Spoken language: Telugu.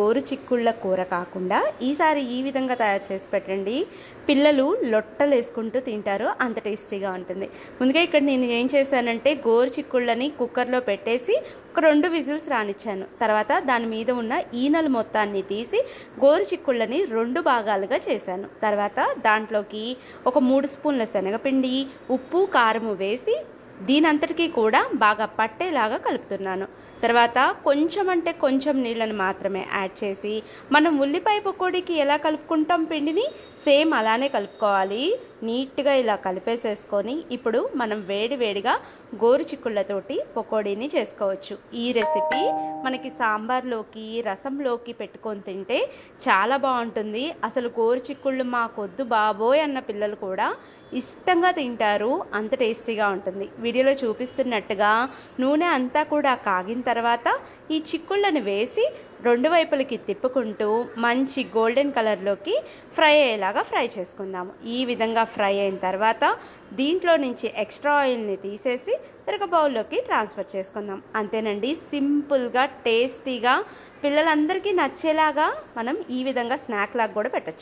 గోరు చిక్కుళ్ళ కూర కాకుండా ఈసారి ఈ విధంగా తయారు చేసి పెట్టండి. పిల్లలు లొట్టలు వేసుకుంటూ తింటారు. అంత టేస్టీగా ఉంటుంది. ముందుగా ఇక్కడ నేను ఏం చేశానంటే గోరు చిక్కుళ్ళని కుక్కర్లో పెట్టేసి ఒక రెండు విజిల్స్ రానిచ్చాను. తర్వాత దాని మీద ఉన్న ఈనలు మొత్తాన్ని తీసి గోరు చిక్కుళ్ళని రెండు భాగాలుగా చేశాను. తర్వాత దాంట్లోకి ఒక మూడు స్పూన్ల శనగపిండి ఉప్పు కారము వేసి దీనంతటికీ కూడా బాగా పట్టేలాగా కలుపుతున్నాను. తర్వాత కొంచెం అంటే కొంచెం నీళ్ళని మాత్రమే యాడ్ చేసి మనం ఉల్లిపాయ పకోడీకి ఎలా కలుపుకుంటాం పిండిని? సేమ్ అలానే కలుపుకోవాలి. నీట్గా ఇలా కలిపేసేసుకొని ఇప్పుడు మనం వేడి వేడిగా గోరు చిక్కుళ్ళతోటి పకోడీని చేసుకోవచ్చు. ఈ రెసిపీ మనకి సాంబార్లోకి రసంలోకి పెట్టుకొని తింటే చాలా బాగుంటుంది. అసలు గోరు చిక్కుళ్ళు మాకొద్దు బాబోయ్ అన్న పిల్లలు కూడా ఇష్టంగా తింటారు. అంత టేస్టీగా ఉంటుంది. వీడియోలో చూపిస్తున్నట్టుగా నూనె అంతా కూడా కాగిన తర్వాత ఈ చిక్కుళ్ళని వేసి రెండు వైపులకి తిప్పుకుంటూ మంచి గోల్డెన్ కలర్లోకి ఫ్రై అయ్యేలాగా ఫ్రై చేసుకుందాము. ఈ విధంగా ఫ్రై అయిన తర్వాత దీంట్లో నుంచి ఎక్స్ట్రా ఆయిల్ని తీసేసి ఒక బౌల్లోకి ట్రాన్స్ఫర్ చేసుకుందాం. అంతేనండి సింపుల్గా టేస్టీగా పిల్లలందరికీ నచ్చేలాగా మనం ఈ విధంగా స్నాక్ లాగా కూడా పెట్టచ్చు.